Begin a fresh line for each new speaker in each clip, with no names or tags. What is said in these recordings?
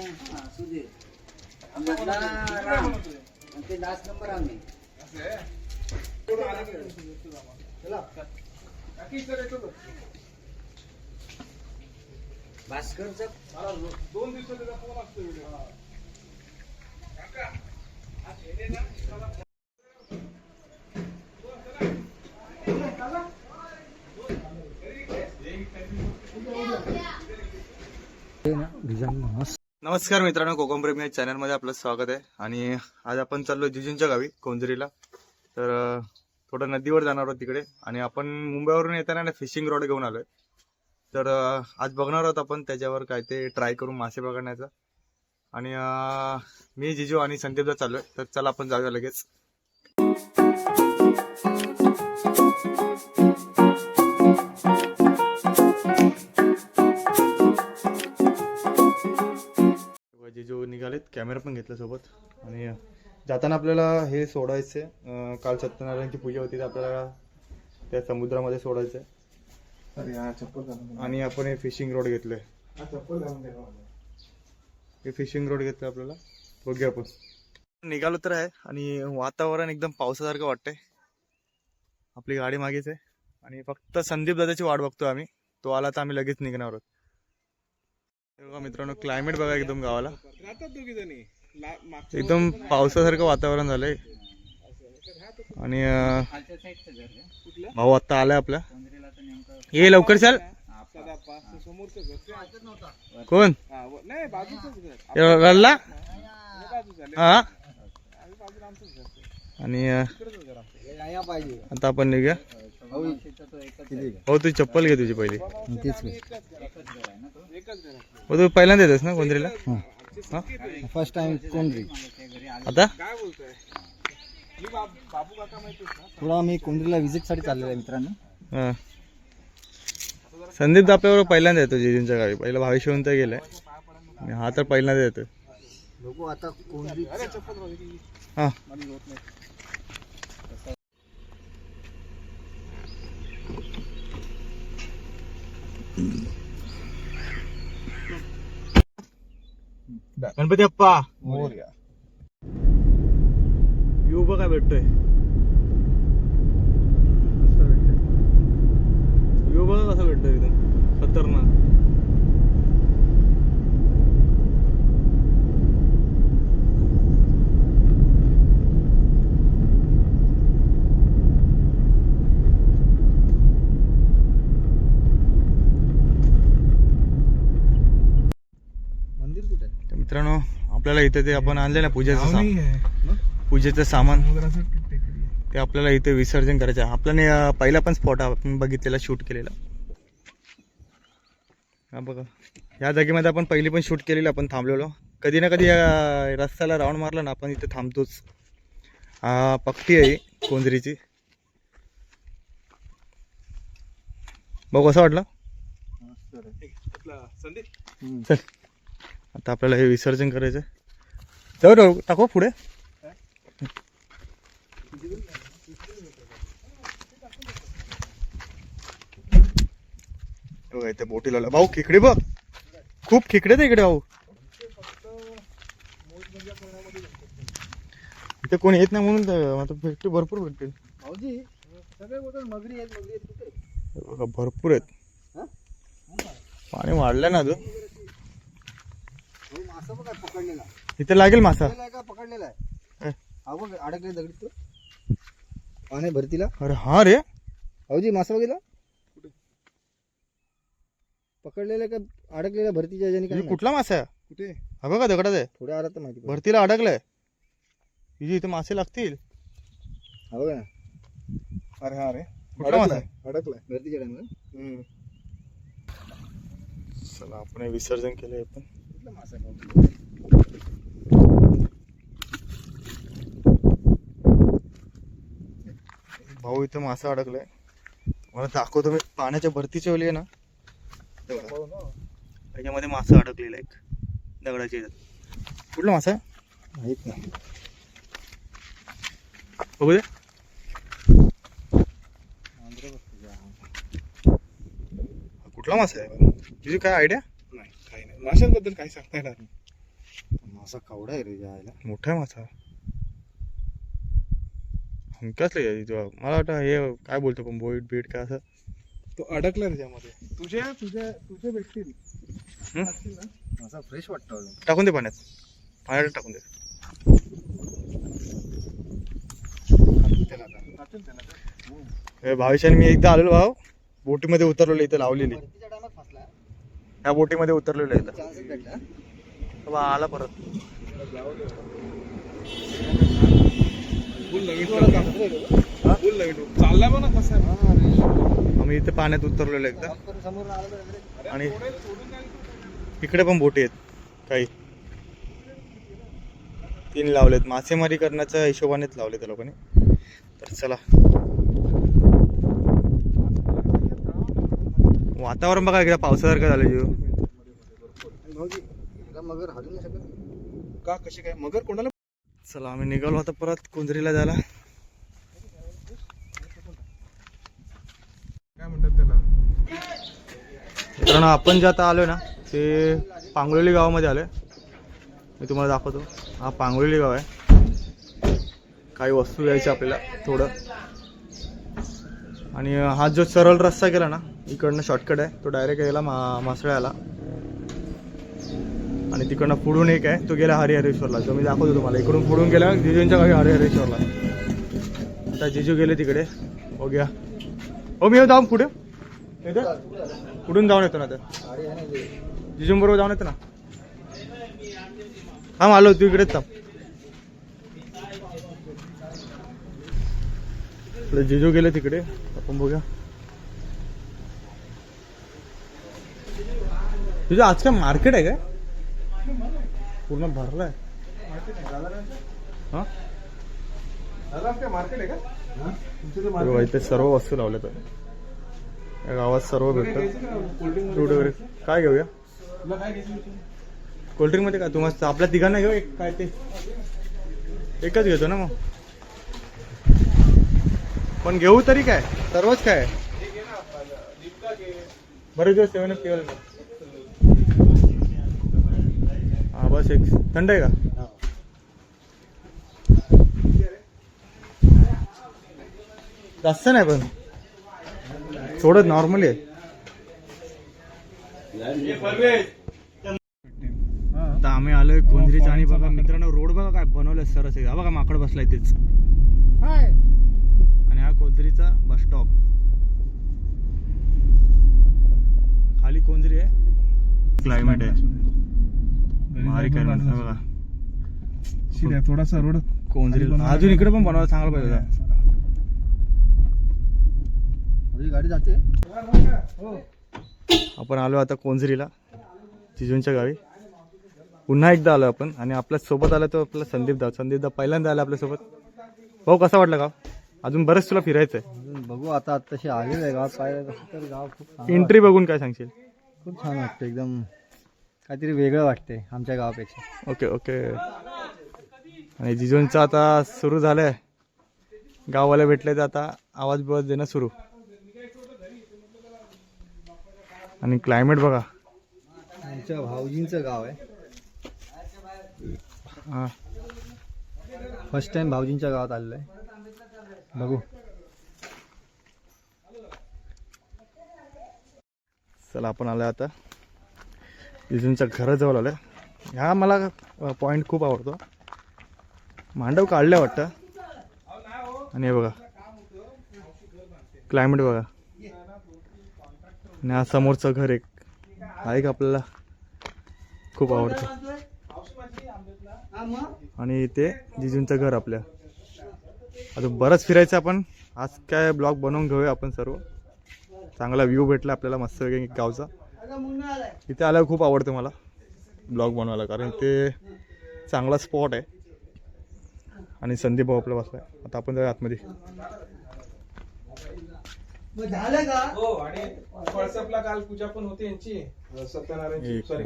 हा, सुधीर राम आणि ते लास्ट नंबर आम्ही भास्करचा
दोन दिवसाचा फोन असतो व्हिडिओ
नमस्कार मित्रांनो कोकम प्रेमी या चॅनलमध्ये आपलं स्वागत आहे. आणि आज आपण चाललो जिजूंच्या गावी कोंजरीला. तर थोडं नदीवर जाणार आहोत तिकडे. आणि आपण मुंबईवरून येताना ना फिशिंग रॉड घेऊन आलोय. तर आज बघणार आहोत आपण त्याच्यावर काय ते ट्राय करून मासे पकडण्याचा. आणि मी जिजू आणि संदीपचा चाललोय. तर चला आपण जाऊया लगेच. जिजू निघालेत कॅमेरा पण घेतला सोबत. आणि जाताना आपल्याला हे सोडायचे काल सत्यनारायणची पूजा होती तर आपल्याला त्या समुद्रामध्ये सोडायचंय.
अरे हा चप्पल घालून दे.
आणि आपण हे फिशिंग रोड घेतलंय.
हा चप्पल घालून दे. ना मला.
हे फिशिंग रोड घेतलं आपल्याला. बघूया आपण. निघालो तर आहे आणि वातावरण एकदम पावसासारखं वाटतंय. आपली गाडी मागेच आहे. आणि फक्त संदीप दादाची वाट बघतो आम्ही. तो आला तर आम्ही लगेच निघणार आहोत. बघा मित्रांनो क्लायमेट बघा एकदम गावाला.
राहतात दोघी जणी. ला- मागच्या
एकदम पावसासारखं वातावरण झालंय. आणि भाऊ आता आलाय आपला. ये लवकर चाल.
सदा पाच समोरचं घर. ते-
कोण?
हे
रडला
हे?
हा. आणि आता आपण निघूया.
तो.
हो तुझी चप्पल घे तुझी पहिली.
तेच तो.
हो तू पहिल्यांदा येतोस ना कोंद्रीला.
फर्स्ट टाइम आलो
आता?
मी
थोडा आम्ही कोंजरीला व्हिजिटसाठी चाललेलो आहे मित्रांनो.
हा. संदीप आपल्याबरोबर पहिल्यांदा येतो जिजूंच्या गावी. पहिला भावेशिवंत गेलाय. आणि हा तर पहिल्यांदा येतोय.
बघितली
हा. गणपती अप्पा.
मोरया.
व्ह्यू बघा भेटतोय. व्ह्यू बघा कसा भेटतोय एकदम खतरनाक. मित्रांनो आपल्याला इथे ते आपण आणले ना पूजेचं सामान पूजेचं सामान. ते आपल्याला इथे विसर्जन करायचं आहे. आपल्याने पहिला पण स्पॉट आपण बघितलेला शूट केलेला. हा बघा. या जागेमध्ये आपण पहिली पण शूट केलेली आपण थांबलेलो. कधी ना कधी या रस्त्याला राऊंड मारला ना आपण इथे थांबतोच. हा आहे कोंजरीची. बघ कसं वाटलं?
आपला संदीप.
चल. आता आपल्याला हे विसर्जन करायचं. जाऊ जाऊ टाकू पुढे. हे इथे बोटी लावला. भाऊ खेकडे बघ. खूप खेकडे आहेत इकडे भाऊ. इथे कोणी येत नाही म्हणून भेटते भरपूर भेटतील भरपूर आहेत? पाणी वाढलं ना अजून.
हो, मासा बघा पकडलेला
इथे लागेल मासा.
पकडलेला आहे का पकडलेला आहे?
हे.
बघ अडकले दगडी तो पाणी भरतीला.
अरे हा रे.
भाऊजी मासा बघितला? पकडलेला का अडकलेला भरतीच्या काय
हे कुठला मासा आहे?
कुठे?
हा बघा दगडात आहे.
थोड्या आला तर माहिती पडेल.
भरतीला अडकलाय. इथे इथे मासे लागतील.
हा बघा ना.
अरे हा रे.
कुठला मासा आहे?
अडकलाय.
भरतीच्या
चला आपण हे विसर्जन केलंय पण
कुठला मासा आहे भाऊ?
इथे मासा अडकलाय. मला दाखवतो मी पाण्याच्या भरतीच्या वेळी आहे ना. त्याच्यामध्ये मासा अडकलेला एक. दगडाच्या कुठला मासा आहे?
माहीत नाही.
बघू दे. हा कुठला मासा आहे? तुझी काय आयडिया?
माशांबद्दल काही सांगता येणार नाही.
असा कवडा आहे रे जायला.
मोठा आहे मासा तुझ्या मला वाटतं हे काय बोलतो पण बोईट बीट काय असं.
तो अडकला त्याच्यामध्ये तुझ्या तुझ्या तुझे भेटतील.
हं?
असतील ना?
असा फ्रेश वाटतो अजून.
टाकून दे पाण्यात. पाण्यात टाकून दे.
त्याला आता.
त्याला.
हे भावेशाने मी एकदा आलेलो भाव बोटीमध्ये उतरलेलो इथं लावलेली. ह्या बोटीमध्ये उतरलेलो बा आला परत.
फुल नवीन हा? फुल नवीन चालला पण ना कसा आहे.
आम्ही इथे पाण्यात उतरलेलो एकदा. आणि इकडे पण बोटी आहेत काही. तीन लावलेत. मासेमारी करण्याच्या हिशोबानेच लावले त्या लोकांनी. तर चला. वातावरण बघा एकदा पावसासारखं झालं जीव.
मगर
का कशी काय? मगर कोणाला
चला आम्ही निघालो आता परत कुंजरीला जायला.
काय म्हणतात त्याला?
मित्रांनो आपण जे आता आलोय ना ते पांगोली गावामध्ये आलोय. मी तुम्हाला दाखवतो. हा पांगोली गाव आहे. काही वस्तू घ्यायच्या आपल्याला थोडं. आणि हा जो सरळ रस्ता गेला ना इकडनं शॉर्टकट आहे. तो डायरेक्ट गेला मा मासळ्याला. आणि तिकडनं पुढून एक आहे. तो गेला हरिहरेश्वरला. जो मी दाखवतो तुम्हाला. इकडून पुढून गेला जिजूंच्या गावी हरिहरेश्वरला. आता जिजू गेले तिकडे. हो गया. हो मी जाऊन पुढे. येतो? कुठून जाऊन येतो ना ते जिजून बरोबर जाऊन येतो ना. हा आलो तू इकडेच थांब. जिजू गेले तिकडे. आपण बघूया. तुझं आज काय मार्केट आहे काय? पूर्ण
भरलं मार्केट आहे
इथे सर्व वस्तू लावल्यात. या गावात सर्व
काय
भेटतं फ्रूट वगैरे. काय घेऊया?
कोल्ड्रिंकमध्ये काय
तुम्हाला आपल्या तिघांना घेऊ एक काय ते. एकच घेतो ना मग. पण घेऊ तरी काय? सर्वच काय? बरेच दिवस सेवन अप केलं हा बस एक थंड आहे का? जास्त नाही पण. थोडं नॉर्मली आहे. आता आम्ही आलोय कोंजरीचा आणि बघा मित्रांनो रोड बघा काय बनवलं सरस आहे. हा बघा माकड बसलाय तेच आणि हा कोंजरीचा बस स्टॉप खाली कोंजरी आहे. क्लायमेट आहे. बघा.
थोडासा रोड
कोंजरी अजून इकडे पण बनवायला चांगलं पाहिजे होतं.
भाऊजी, गाडी जाते.
आपण आलो आता कोंजरीला जिजूंच्या गावी. पुन्हा एकदा आलो आपण आणि आपल्यासोबत आला तो आपला संदीप दा. संदीप दा पहिल्यांदा आला आपल्यासोबत भाऊ कसा वाटला गाव? अजून बरंच तुला फिरायचं आहे
अजून बघू आता तसे आलेलं आहे गावात. पाहिलं तसं तर गाव खूप
एंट्री बघून काय सांगशील.
खूप छान वाटतं एकदम काहीतरी वेगळं वाटतंय आमच्या गावापेक्षा.
Okay okay. आणि जिजूंचं आता सुरू झालंय. गाववाले भेटले तर आता. आवाज बिवाज देणं सुरू. आणि क्लायमेट बघा.
आमच्या भाऊजींचं गाव आहे.
हा.
फर्स्ट टाइम भाऊजींच्या गावात आलेलो आहे बघू.
चला आपण आलोय आता. जिजूंच्या घराजवळ आलोय. ह्या मला पॉईंट खूप आवडतो. मांडव काढल्या वाटतं. आणि हे बघा. क्लायमेट बघा. आणि हा समोरचं घर एक. आहे का आपल्याला खूप आवडतं. आणि ते जिजूंचं घर आपल्या. अजून बरंच फिरायचं आपण. आज काय ब्लॉग बनवून घेऊया आपण सर्व. चांगला व्ह्यू भेटला आपल्याला मस्त वगैरे गावचा. इथे आल्यावर खूप आवडतं मला ब्लॉग बनवायला कारण ते चांगला स्पॉट आहे. आणि संदीप भाऊ आपला बसलाय. आता आपण जाऊया आतमध्ये.
हो आणि व्हॉट्सअपला काल पूजा पण होती यांची. सत्यनारायणची
एक
Sorry,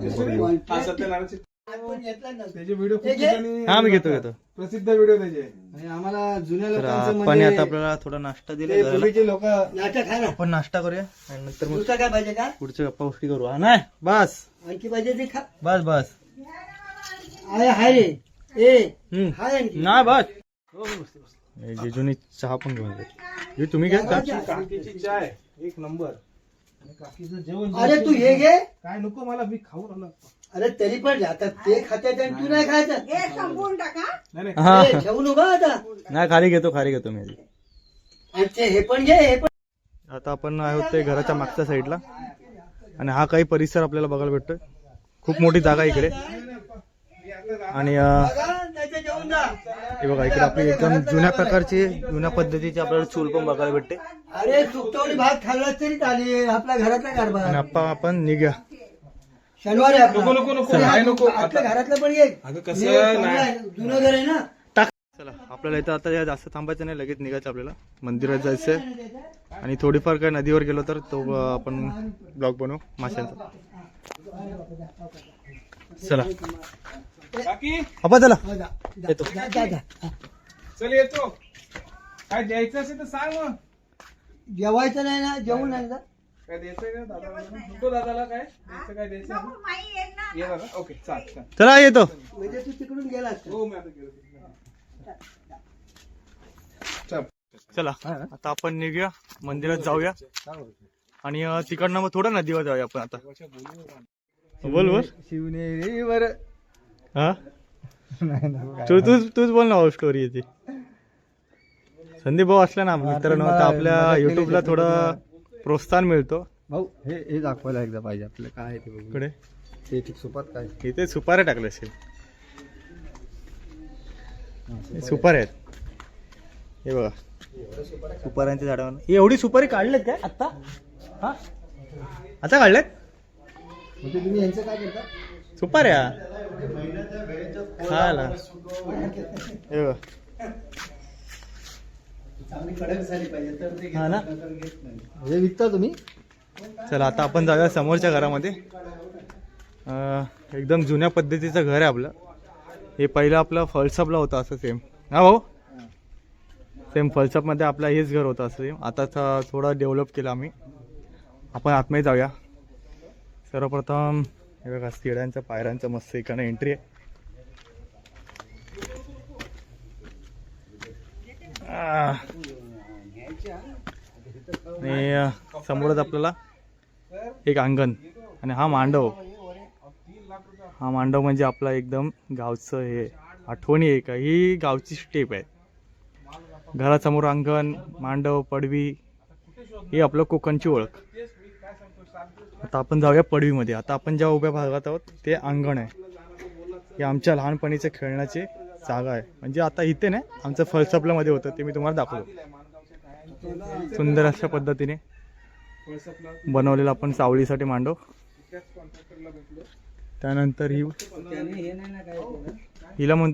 हा. सत्यनारायणची त्याचे व्हिडिओ खूप ठिकाणी
हा मी घेतो घेतो.
प्रसिद्ध व्हिडिओ त्याचे.
आणि आम्हाला जुन्या
तर
लोकांचं
आपण
म्हणजे
आता आपल्याला थोडा नाश्ता
ते
दिला
लोक
नाटक आहे ना.
आपण नाश्ता करूया आणि नंतर मग
काय पाहिजे का?
पुढच्या गप्पा गोष्टी करू. हा नाही बस.
आणखी पाहिजे ते खा.
बस बस.
आहे हाय रे ए
हम्म.
हाय आणखी.
नाही बस. हे जिजूनी चहा पण घेऊन आले. हे तुम्ही घ्या का
काकीची चाय एक नंबर. आणि काकीचं जेवण
अरे तू हे घे.
काय नको मला मी खाऊन आलो
अरे तरी पण आता ते खात्यात आणि तू नाही खायचं?
नाही नाही.
हा.
ठेवू नको आता.
नाही खाली घेतो खाली घेतो मी आधी.
आणि ते हे पण घे हे पण.
आता आपण आहोत ते घराच्या मागच्या साईडला. आणि हा काही परिसर आपल्याला बघायला भेटतोय. खूप मोठी जागा आहे इकडे. आणि अं,
बघा, त्याचं जेवून जा
हे बघा इकडे आपली एकदम जुन्या प्रकारची जुन्या पद्धतीची आपल्याला चूल पण बघायला भेटते.
अरे सुकटवली भात खाल्लास तरी चालेल. आपल्या घरातला
आणि आपण निघ्या.
शनिवार आहे आपला.
नको, नको, नको,
अरे,
काय नको,
आपल्या
आता.
घरातलं पण
अगं कसं
हे
नाही.
जुनं घर आहे ना?
टाक. चला आपल्याला इथं आता या जास्त थांबायचं नाही लगेच निघायचं आपल्याला. मंदिरात जायचंय. आणि थोडीफार काय नदीवर गेलो तर तो अं, आपण ब्लॉग बनवू. माशांचा. चला. आपण चला.
हो, जा.
येतो.
जा, जा, जा.
चल येतो. काय द्यायचं असेल तर सांग मग.
जेवायचं नाही ना? जेवण नाही ना?
काय द्यायचंय का दादाला? नको दादाला काय? द्यायचं काय द्यायचं? आहे? ये दादा. ओके चाल चाल.
चला येतो.
म्हणजे तू तिकडून?
हो मी आता गेलो चल.
चला आता आपण निघूया. मंदिरात जाऊया. आणि अं, तिकडनं मग थोडं नदीवर जाऊया आपण आता. बोल बोल.
शिवनेरीवर.
हा? तू तूच तूच बोल ना स्टोरी याची संदीप भाऊ असला ना मित्रांनो तर आपल्या युट्यूबला थोडं प्रोत्साहन मिळतो.
भाऊ हे हे दाखवायला एकदा पाहिजे आपलं काय आहे ते बघू.
इकडे.
ते ठीक सुपात काय?
इथे सुपारे टाकले असेल. हे सुपारी. आहेत. हे बघा. सुपाऱ्यांच्या झाडावर. हे एवढी सुपारी काढलेत काय आता हा? आता काढलेत?
म्हणजे तुम्ही यांचं काय करता?
सुपाऱ्या? खायला. हे बघा.
चांगली कडक झाली पाहिजे तर ते
हा ना?
हे विकता तुम्ही?
चला आता आपण जाऊया समोरच्या घरामध्ये. अं, एकदम जुन्या पद्धतीचं घर आहे आपलं. हे पहिलं आपलं फळसपला होतं असं सेम हा भाऊ? सेम फळसपमध्ये आपलं हेच घर होतं असं सेम आता थ- थोडं डेव्हलप केलं आम्ही. आपण आतमध्ये जाऊया. सर्वप्रथम हे बघा शिड्यांच्या पायऱ्यांचं मस्त इकडनं एंट्री आहे. आह. आणि समोरच आपल्याला एक अंगण आणि हा मांडव. हा मांडव म्हणजे आपला एकदम गावचं हे आठवणी आहे का? ही गावची स्टेप आहे. घरासमोर अंगण मांडव पडवी ही आपलं कोकणची ओळख. आता आपण जाऊया पडवीमध्ये. आता आपण ज्या उभ्या भागात आहोत ते अंगण आहे. हे आमच्या लहानपणीचे खेळण्याची जागा आहे. म्हणजे आता इथे नाही आमचं फळसपल्यामध्ये होतं ते मी तुम्हाला दाखवतो. सुंदर अशा पद्धतीने
बनवलेलं
बनवलेला आपण सावळीसाठी मांडव. त्यानंतर ही हिला म्हण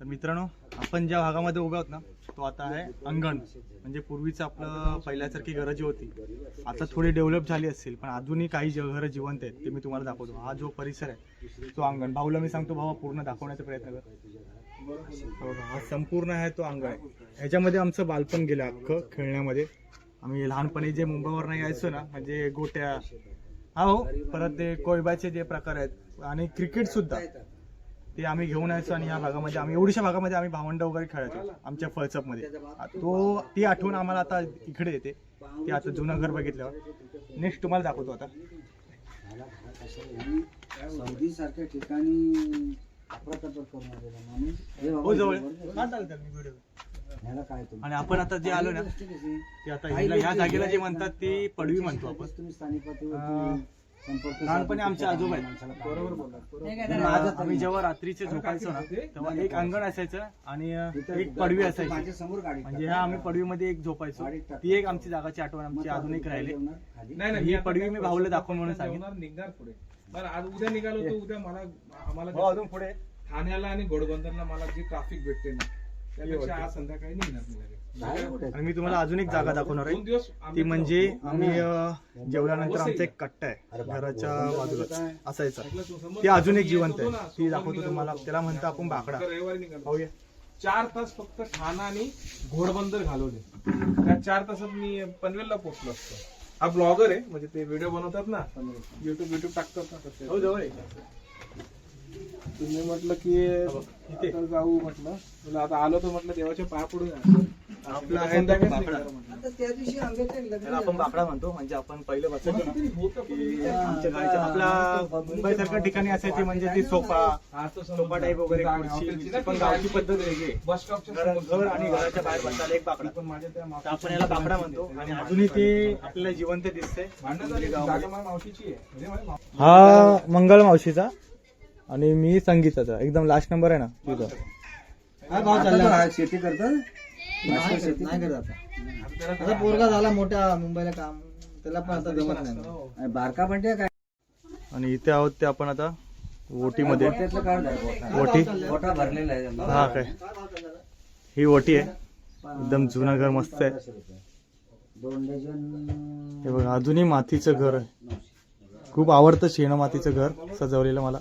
तर मित्रांनो आपण ज्या भागामध्ये उभे आहोत ना तो आता आहे अंगण. म्हणजे पूर्वीचं आपलं पहिल्यासारखी घरं जी होती. आता थोडी डेव्हलप झाली असतील पण अजूनही काही घरं जिवंत आहेत ते मी तुम्हाला दाखवतो. हा जो परिसर आहे तो अंगण. भाऊला मी सांगतो भाऊ पूर्ण दाखवण्याचा प्रयत्न कर. हो हा संपूर्ण आहे तो अंगण आहे. ह्याच्यामध्ये आमचं बालपण गेलं अख्खं खेळण्यामध्ये. आम्ही लहानपणी जे मुंबईवरनं यायचो ना म्हणजे गोट्या. हा हो परत ते कोयबाचे जे प्रकार आहेत आणि क्रिकेट सुद्धा ते आम्ही घेऊन यायचो आणि या भागामध्ये आम्ही एवढ्याशा भागामध्ये आम्ही भावंड वगैरे खेळायचो आमच्या फळसपमध्ये तो ती आठवण आम्हाला आता इकडे येते. ते आता जुनं घर बघितल्यावर. नेक्स्ट तुम्हाला दाखवतो आता.
सौदी सारख्या ठिकाणी हे
जवळ.
ह्याला
आणि आपण आता जे आलो ना? ते आता
काही
हिला- ह्या जागेला जे म्हणतात ती पडवी म्हणतो आपण.
तुम्ही स्थानिक
अं,
पातळीवरती संपर्क
लहानपणी आमचे आजोबा आहेत.
बरोबर
आम्ही- जेव्हा रात्रीचे झोपायचो ना तेव्हा एक अंगण असायचं आणि अं, एक पडवी असायची.
समोर गाडी
म्हणजे ह्या आम्ही पडवीमध्ये एक झोपायचो. ती एक आमची जागाची आठवण आमची अजून एक राहिली.
नाही नाही
ही पडवी मी भाऊला दाखवून म्हणून सांगेन.
निघणार पुढे. बरं आज उद्या निघालो तर उद्या मला आम्हाला
अजून पुढे?
ठाण्याला आणि घोडबंदरला मला जी ट्रॅफिक भेटते ना त्यापेक्षा आज संध्याकाळी निघणार मी लगेच.
आणि मी तुम्हाला अजून एक जागा दाखवणार
दोन
आहे
दिवस
ती
आम्ही
म्हणजे आम्ही अं, जेवल्यानंतर आमचा एक कट्टा आहे. घराच्या बाजूला. असायचा. ती अजून एक जिवंत आहे. ती दाखवतो तुम्हाला. त्याला म्हणतो आपण बाकडा
रविवारी निघालो.
पाहूया
चार तास फक्त ठाणा आणि घोडबंदर घालवले. त्या चार तासात मी पनवेलला पोहोचलो असतो. हा ब्लॉगर आहे म्हणजे ते व्हिडिओ बनवतात ना. युट्यूब युट्यूब टाकतात ना.
हो जवळ आहे.
तुम्ही म्हटलं की आता जाऊ म्हटलं तुला आता आलो तर म्हटलं देवाच्या पाया पडून जा.
आपला आहे तो
संध्याकाळीच
बाकडा.
निघणार म्हटलं.
आता त्या दिवशी आमच्याकडे लग्न
त्याला आपण
झालं.
बाकडा म्हणतो म्हणजे आपण पहिले बसायचो ना की
हा,
आमच्या गाडीच्या आपला मुंबई सारख्या ठिकाणी असायची म्हणजे ती सोफा
तो.
सोफा टाईप वगैरे खुर्ची, पण
ती
गावची. पद्धत वेगळी.
बस
घर आणि घराच्या बाहेर बसायला एक बाकडा
पण माझ्या त्या
तर आपण याला बाकडा म्हणतो आणि अजूनही ते आपल्याला जिवंत दिसते
भांडण झाली जागा माझ्या मावशीची आहे म्हणजे माझ्या माव-
हा मंगळ मावशीचा आणि मी संगीताचा. एकदम लास्ट नंबर आहे ना तुझा.
हा भाव चालला.
हा शेती करतात
नाही करत नाही करत आता. आता पोरगा झाला मोठा मुंबईला काम. त्याला पण आता जमत नाही.
आणि बारका म्हणजे काय?
आणि इथे आहोत ते आपण आता ओटीमध्ये.
गोट्यातलं काढ आहे, गोटा.
ओटी?
गोटा भरलेला आहे.
हा काय? ही ओटी आहे. एकदम जुनं घर मस्त आहे.
दोन डझन
हे बघा अजूनही मातीचं घर आहे. खूप आवडतं शेण मातीचं घर सजवलेलं मला.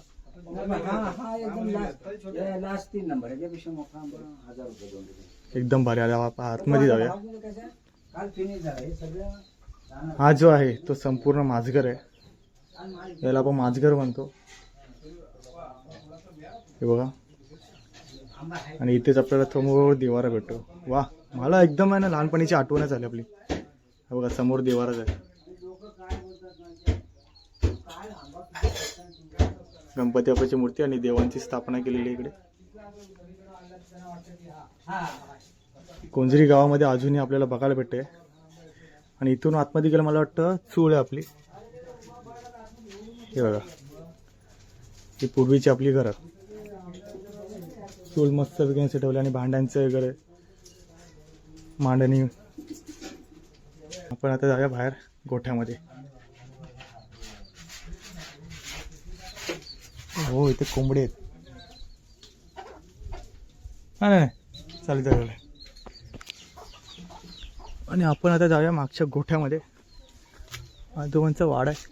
हा एकदम लास्ट लास्ट तीन नंबर मोठा आंबा हजार रुपये दोन
एकदम भारी आला बापा आतमध्ये जाऊया.
भाव काल फिनिश झाला हे सगळं जाणार.
हा जो आहे तो संपूर्ण माझघर आहे. याला आपण माझघर म्हणतो. हे बघा. आणि इथेच आपल्याला समोर देवारा भेटतो. वा मला एकदम आहे ना लहानपणीची आठवणच झाली आपली. हे बघा समोर देवाराच आहे. गणपती बाप्पाची मूर्ती आणि देवांची स्थापना केलेली आहे इकडे. कोंजरी गावामध्ये अजूनही आपल्याला बघायला भेटते. आणि इथून आतमध्ये गेलं मला वाटतं चूळ आहे आपली. हे बघा. ही पूर्वीची आपली घरं. चूल मस्त वगैरे ठेवले आणि भांड्यांचं वगैरे. मांडणी. आपण आता जाऊया बाहेर गोठ्यामध्ये. हो इथे कोंबडे आहेत. हा नाही नाही. चालेल चालेल आणि आपण आता जाऊया मागच्या गोठ्यामध्ये. आजोबांचा वाड आहे.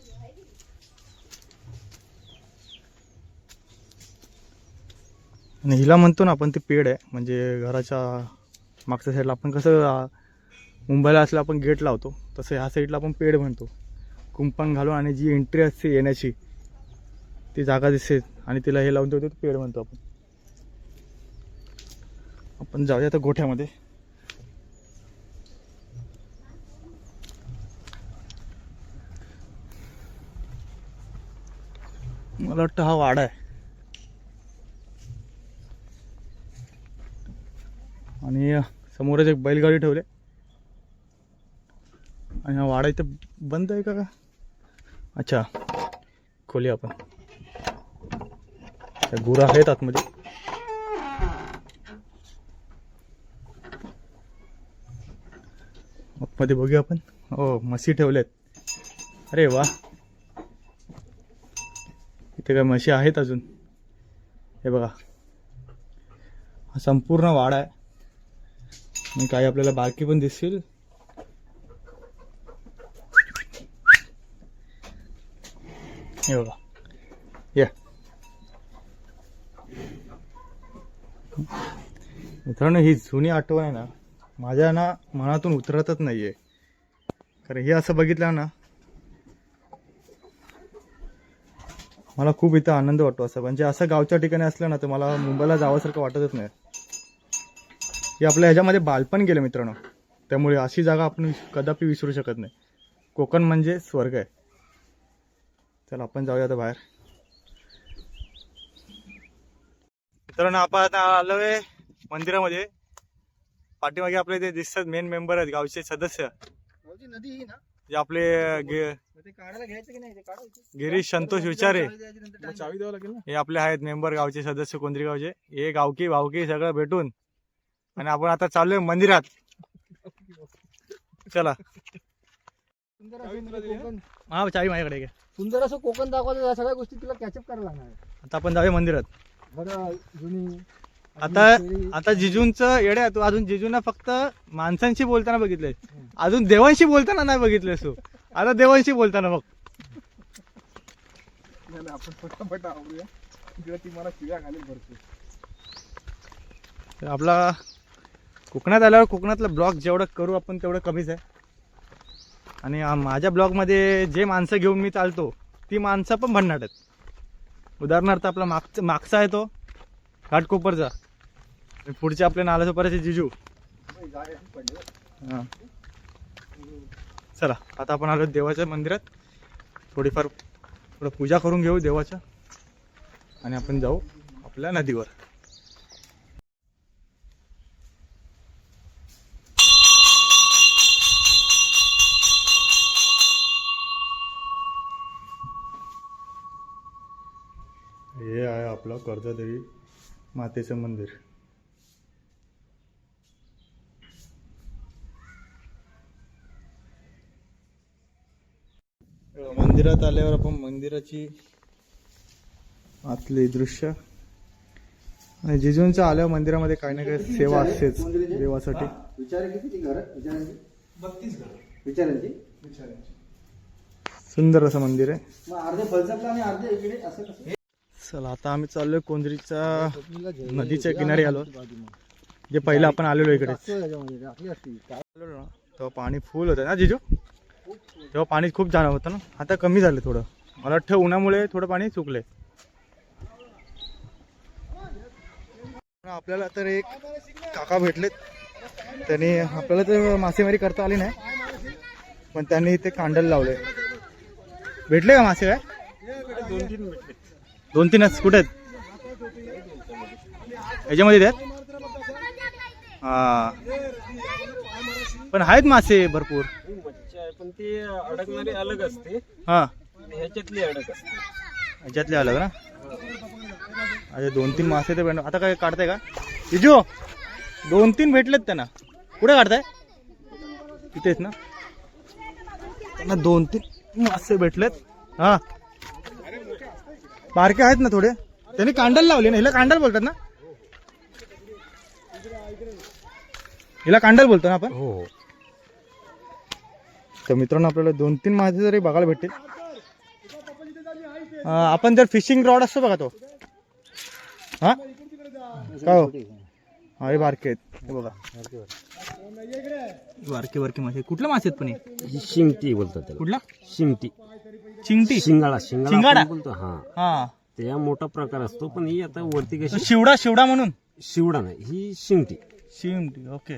आणि हिला म्हणतो ना आपण ते पेड आहे. म्हणजे घराच्या मागच्या साईडला आपण कसं मुंबईला असलं आपण गेट लावतो. तसं ह्या साईडला आपण पेड म्हणतो. कुंपण घालून आणि जी एंट्री असते येण्याची ती जागा दिसते आणि तिला हे लावून देऊ ते पेड म्हणतो आपण. आपण जाऊया आता गोठ्यामध्ये. मला वाटतं हा वाडा आहे. आणि समोरच एक बैलगाडी ठेवले. आणि हा वाडा इथं बंद आहे का? का? अच्छा खोली आपण. गुरं आहेत आतमध्ये. आतमध्ये बघूया आपण. हो म्हशी ठेवल्यात. अरे वा. इथे काय म्हशी आहेत अजून? हे बघा. हा संपूर्ण वाडा आहे. आणि काही आपल्याला बाकी पण दिसतील. हे बघा या मित्रांनो ही जुनी आठवण आहे ना माझ्या ना मनातून उतरतच नाहीये. कारण हे असं बघितलं ना मला खूप इथं आनंद वाटतो असं. म्हणजे असं गावच्या ठिकाणी असलं ना तर मला मुंबईला जावंसारखं वाटतच नाही. हे आपल्या ह्याच्यामध्ये बालपण गेलं मित्रांनो. त्यामुळे अशी जागा आपण कदापि विसरू शकत नाही. कोकण म्हणजे स्वर्ग आहे. चला आपण जाऊया आता बाहेर. मित्रांनो आपण आता आलोय मंदिरामध्ये. पाठीमागे आपले ते दिसतात मेन मेंबर आहेत गावचे सदस्य.
गावची नदी ही ना?
जे आपले गे-
मग ते काढायला घ्यायचं की नाही? ते काढायचं.
गिरीश संतोष विचारे.
मग चावी द्यावं लागेल ना?
हे आपले आहेत मेंबर गावचे सदस्य कोंद्री गावचे. हे गावकी भावकी सगळं भेटून. आणि आपण आता चाललोय मंदिरात. चला.
सुंदर असं? कोकण.
हा चावी माझ्याकडे.
सुंदर असं कोकण दाखवायचं या सगळ्या गोष्टी तुला कॅचअप करायला लागणार आहे.
आता आपण जाऊया मंदिरात. आता आता जिजूंचं येडे आहे तू अजून जिजूंना फक्त माणसांशी बोलताना बघितलंय अजून देवांशी बोलताना नाही बघितलंयस तू. आता देवांशी बोलताना बघ.
आपण फटाफट तिकडे ती मला शिव्या घालेल भरपूर.
तर आपला कोकणात आल्यावर कोकणातला ब्लॉग जेवढं करू आपण तेवढं कमीच आहे. आणि माझ्या ब्लॉगमध्ये जे माणसं घेऊन मी चालतो ती माणसं पण भन्नाट आहेत. उदाहरणार्थ आपला मागचा मागचा आहे तो. घाटकोपरचा. आणि आपल्या आपले परत जिजू. हां. चला आता आपण आलो देवाच्या मंदिरात. थोडीफार थोडं पूजा करून घेऊ देवाच्या. आणि आपण जाऊ आपल्या नदीवर हे आहे आपलं कर्जादेवी मातेचं मंदिर. मंदिरात आल्यावर आपण मंदिराची आतले दृश्य आणि जिजूंच्या आल्यावर मंदिरामध्ये काही ना काही सेवा असतेच देवासाठी. सुंदर असं मंदिर आहे. चला आता आम्ही चाललोय कोंजरीच्या नदीच्या किनारी आलो. जे पहिलं आपण आलेलो इकडे. तेव्हा पाणी फुल होतं. ना जिजू? तेव्हा पाणी खूप जाणं होतं ना. आता कमी झालं थोडं. मला वाटतं उन्हामुळे थोडं पाणी चुकलंय आपल्याला तर एक काका भेटलेत. त्यांनी आपल्याला तर मासेमारी करता आली नाही. पण त्यांनी इथे कांडल लावलंय. भेटले का मासे काय?
दोन तीन भेटले.
दोन तीनच कुठे आहेत? याच्यामध्ये आहेत? हा. पण आहेत मासे भरपूर.
मच्छी आहे पण ती अडकणारी अलग असते.
हा.
आणि ह्याच्यातली अडक असते.
याच्यातले अलग ना? अरे दोन तीन मासे तर भेटणार. आता काय काढताय का? इजो दोन तीन भेटलेत त्यांना. कुठे काढताय? तिथेच ना? त्यांना दोन तीन मासे भेटलेत. हा. बारके आहेत ना थोडे. त्यांनी कांडल लावली ना हिला कांडल बोलतात ना? हिला कांडल बोलतो ना आपण?
हो
तर मित्रांनो आपल्याला दोन तीन मासे जरी बघायला भेटतील अं, आपण जर फिशिंग रॉड असतो बघा तो. हा? का हो? हा हे बारके आहेत. हे बघा. बारके बारके मासे. कुठल्या मासे आहेत पण हे?
ही शिंगटी बोलतात त्याला.
कुठला?
शिंगटी.
चिंगटी?
शिंगाळा शिंगाळा
शिंगाडा?
आपण बोलतो हा.
हा.
त्या मोठा प्रकार असतो पण ही आता वरती
तो
कशी?
शिवडा शिवडा म्हणून?
शिवडा नाही ही शिंगटी.
शिंगटी ओके.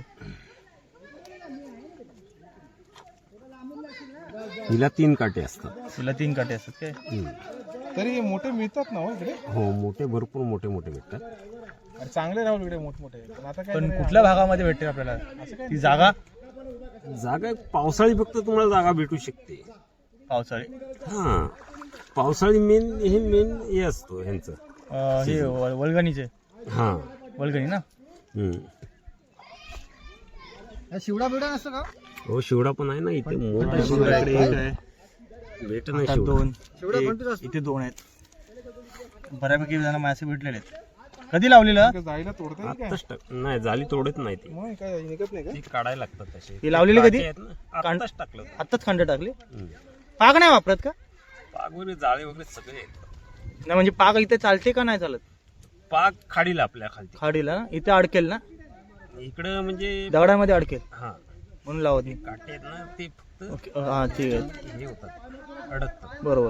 हिला तीन काटे असतात.
तिला तीन काटे असतात काय?
हम्म.
तरी मोठे मिळतात ना हो इकडे?
हो मोठे भरपूर मोठे मोठे भेटतात.
आणि चांगले राहुल इकडे मोठमोठे पण आता काय
पण कुठल्या भागामध्ये भेटते आपल्याला? ती जागा?
जागा पावसाळी फक्त तुम्हाला जागा भेटू शकते.
पावसाळी.
हा. पावसाळी मेन हे मेन हे असतो ह्यांचं.
अं, हे वल- वल्गणीचे.
हा.
वल्गणी ना?
हम्म.
शिवडा बिवडा नसतं का?
हो शिवडा पण आहे ना इथे. मोठा
इकडे
शिवडा
आहे.
भेट नाही शिवडा.
दोन.
शिवडा
एक,
कोणते असतो?
इथे दोन आहेत. बऱ्यापैकी जण मासे भेटलेले आहेत. कधी लावलेलं?
जायला तोडता येईल
आत्ताच टाक नाही जाली तोडत नाही ती.
मग काय निघत नाही का?
ती काढायला लागतात तसे.
ती लावलेली कधी?
आहेत ना, आत्ताच टाकलं.
आत्ताच खंड टाकली?
हम्म.
पाग नाही वापरत का?
पाग वगैरे जाळे वगैरे सगळे आहेत.
नाही म्हणजे पाग इथे चालते का नाही चालत?
पाग खाडीला आपल्या खालती.
खाडीला? ना इथे अडकेल ना?
इकडं म्हणजे
दगडामध्ये अडकेल.
हा.
म्हणून लावत नाही.
काटे आहेत ना ते फक्त
ओके हा ठीक आहे
हे होतात. अडकतात.
बरोबर.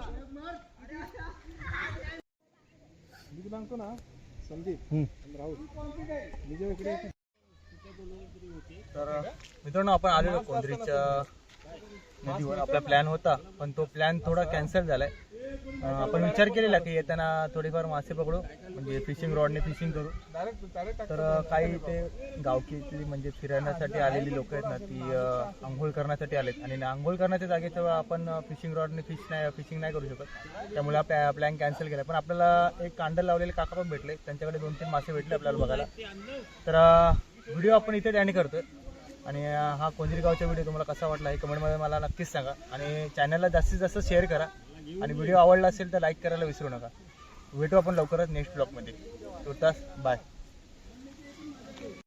मी सांगतो ना संदीप
हम्म.
आणि राहुल मी जेव्हा इकडे येतो,
तर मित्रांनो आपण आलेलो कोंद्रीच्या नदीवर आपला प्लॅन होता पण तो प्लॅन थोडा कॅन्सल झालाय. आपण विचार केलेला की येताना थोडेफार मासे पकडू म्हणजे फिशिंग रॉडने फिशिंग करू. तर काही ते गावकीतली म्हणजे फिरण्यासाठी आलेली लोक आहेत ना ती आंघोळ करण्यासाठी आलेत. आणि आंघोळ करण्याच्या जागेचं आपण फिशिंग रॉडने फिश नाही फिशिंग नाही करू शकत. त्यामुळे हा प्लॅन कॅन्सल केला पण आपल्याला एक कांडल लावलेले काका पण भेटले. त्यांच्याकडे दोन तीन मासे भेटले आपल्याला बघायला. तर व्हिडिओ आपण इथे त्याने करतोय. आणि हा कोंजरी गावचा व्हिडिओ तुम्हाला कसा वाटला हे कमेंटमध्ये मला नक्कीच सांगा. आणि चॅनलला जास्तीत जास्त शेअर करा. आणि व्हिडिओ आवडला असेल तर लाईक करायला विसरू नका. भेटू आपण लवकरच नेक्स्ट ब्लॉगमध्ये तुर्तास बाय